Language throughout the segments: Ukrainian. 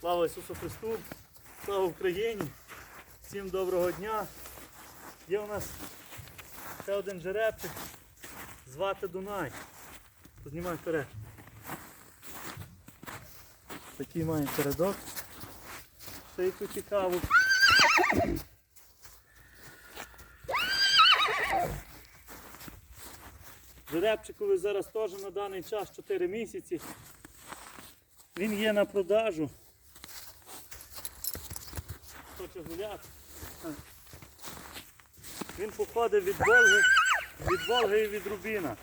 Слава Ісусу Христу! Слава Україні! Всім доброго дня! Є у нас ще один жеребчик, звати Дунай. Познімай вперед. Такий має передок. Ще яку цікаву. Жеребчикові зараз теж на даний час 4 місяці. Він є на продажу. Хоче гуляти. Він походить від Волги, від Волги і від Рубіна.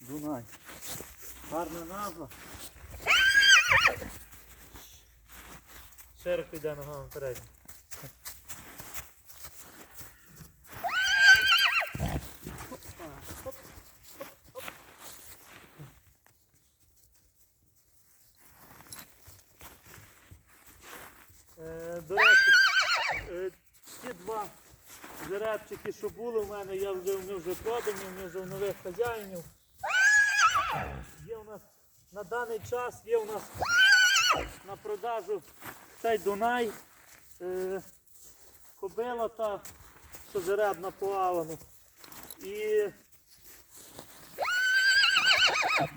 Дунай. Гарна назва. Широко йде ногами вперед. Е, До речі, е, ті два жеребчики, що були в мене, я вже вони вже продані, вони вже в нових хазяїнів. Є у нас на даний час є у нас на продажу цей Дунай, е, кобила та що жеребна по. І,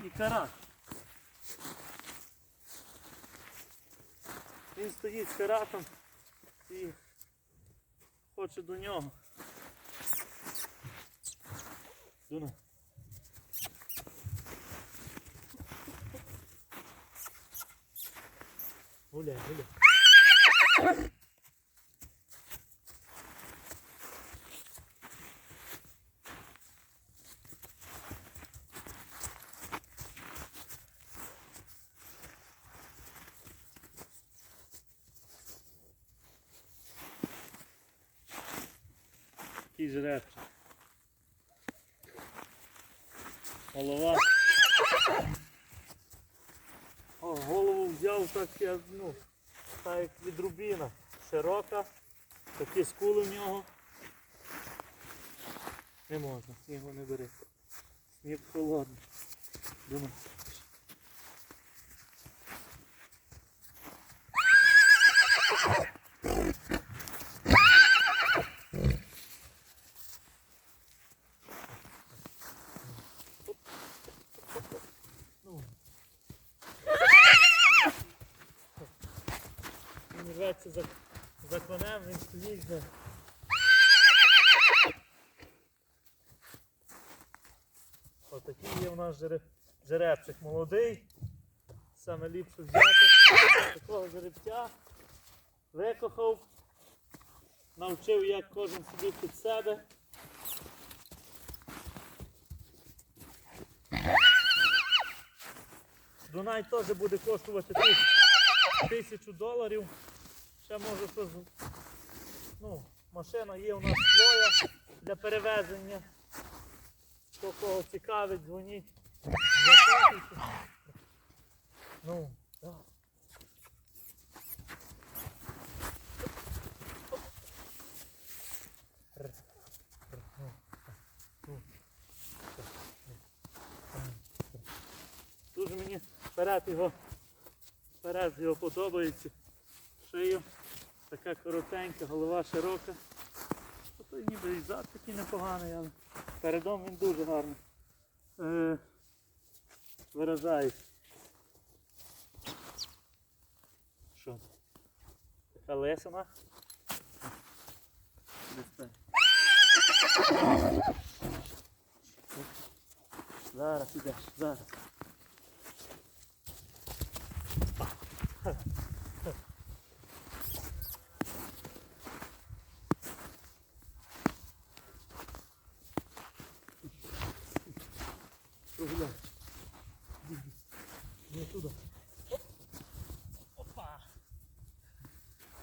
і карась. Він стоїть з каратом і хоче до нього. Дуна. Гуляй, гуляй. Такий жеребчик. Голова. О, голову взяв так, я, ну, так як від рубіна. Широка, такі скули в нього. Не можна, його не бери. Сніг холодний. Думаю. Ну. Він рветься за, за конем, він стоїть вже. Отакий є у нас жере- жеребчик молодий. Саме ліпше взяти такого жеребця. Викохав, навчив, як кожен сидів під себе. Дунай теж буде коштувати тисячу доларів. Ще може щось. Ну, машина є у нас своя для перевезення. Хто кого цікавить, дзвоніть. Запитуйте. Ну, так. Дуже мені вперед його, вперед його подобається. Шию така коротенька, голова широка. Ото ніби і зад такий непоганий, але передом він дуже гарний. Е, виражає. Що? Така так. Зараз ідеш, зараз. Прогуляй. Не туди. Оп. Опа.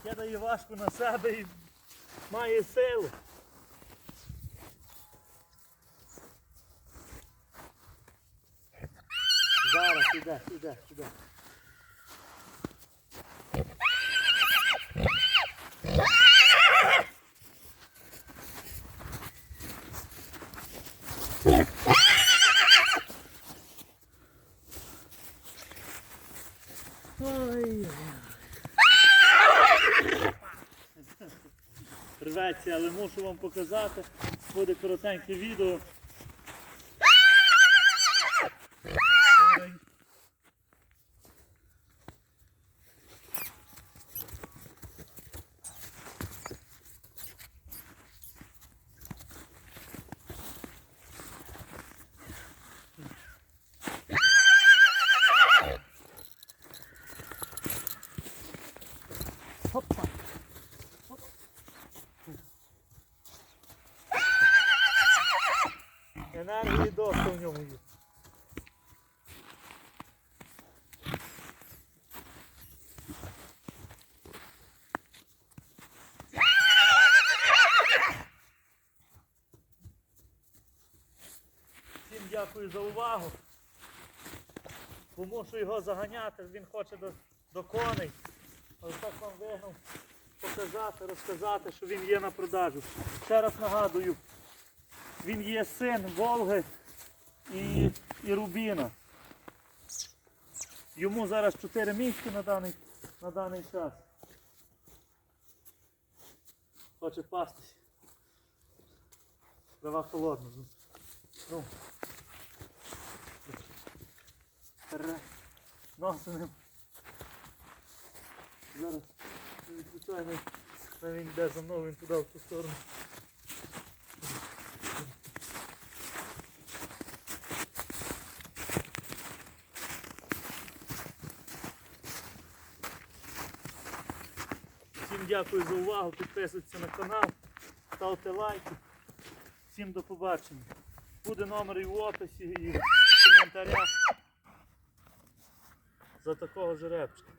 Кидає важку на себе і має силу. Зараз іде, іде, іде. Ой. Рветься, але мушу вам показати. Буде коротеньке відео. В є. Всім дякую за увагу. Помушу його заганяти, він хоче до, до коней. Ось так вам вигнав показати, розказати, що він є на продажу. Ще раз нагадую, він є син Волги і, і Рубіна. Йому зараз 4 місяці на даний, на даний час. Хоче пастись. Трава холодна. Ну. Ре. Носинем. Зараз відключаємо. Він йде за мною, він туди в ту сторону. Всім дякую за увагу, підписуйтесь на канал, ставте лайки. Всім до побачення. Буде номер і в описі, і в коментарях за такого жеребчика.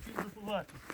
Всім до побачення.